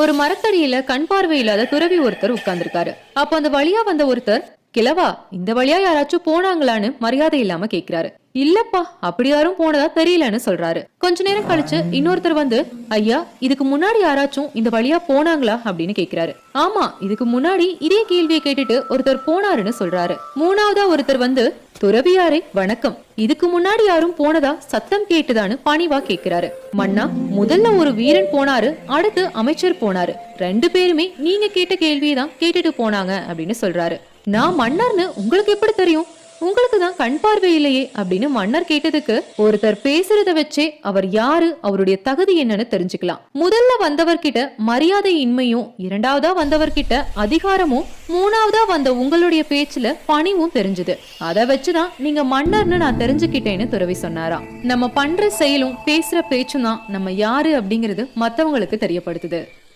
ஒரு மரத்தடியில கண் பார்வை இல்லாத துறவி ஒருத்தர் உட்கார்ந்துருக்காரு. அப்ப அந்த வழியா வந்த ஒருத்தர் கிழவா இந்த வழியா யாராச்சும் போனாங்களான்னு மரியாதை இல்லாம கேக்குறாரு. இல்லப்பா அப்படி யாரும் போனதா தெரியலன்னு சொல்றாரு. கொஞ்ச நேரம் கழிச்சு இன்னொருத்தர் வந்து ஐயா இதுக்கு முன்னாடி யாராச்சும் இந்த வழியா போனாங்களா? அப்படின்னு கேக்குறாரு. ஆமா இதுக்கு முன்னாடி இதே கேள்வியை கேட்டுட்டு ஒருத்தர் போனாருன்னு சொல்றாரு. மூணாவதா ஒருத்தர் வந்து துறவியாரே வணக்கம். இதுக்கு முன்னாடி யாரும் போனதா சத்தம் கேட்டுதான்னு பணிவா கேக்குறாரு. மன்னா முதல்ல ஒரு வீரன் போனாரு அடுத்து அமைச்சர் போனாரு. ரெண்டு பேருமே நீங்க கேட்ட கேள்வியை தான் கேட்டுட்டு போனாங்க அப்படின்னு சொல்றாரு. நான் மன்னர்னு உங்களுக்கு எப்படி தெரியும்? உங்களுக்கு தான் கண் பார்வை இல்லையே அப்படின்னு மன்னர் கேட்டதுக்கு ஒருத்தர் பேசுறத வச்சே அவர் யாரு அவருடைய தகுதி என்னன்னு தெரிஞ்சுக்கலாம். முதல்ல வந்தவர்கிட்ட மரியாதை இன்மையும் இரண்டாவதா வந்தவர்கிட்ட அதிகாரமும் மூணாவதா வந்த உங்களுடைய பேச்சுல பணிவும் தெரிஞ்சது. அதை வச்சுதான் நீங்க மன்னர்னு நான் தெரிஞ்சுக்கிட்டேன்னு துறவி சொன்னாராம் நம்ம பண்ற செயலும் பேசுற பேச்சும் தான் நம்ம யாரு அப்படிங்கிறது மத்தவங்களுக்கு தெரியப்படுத்துது.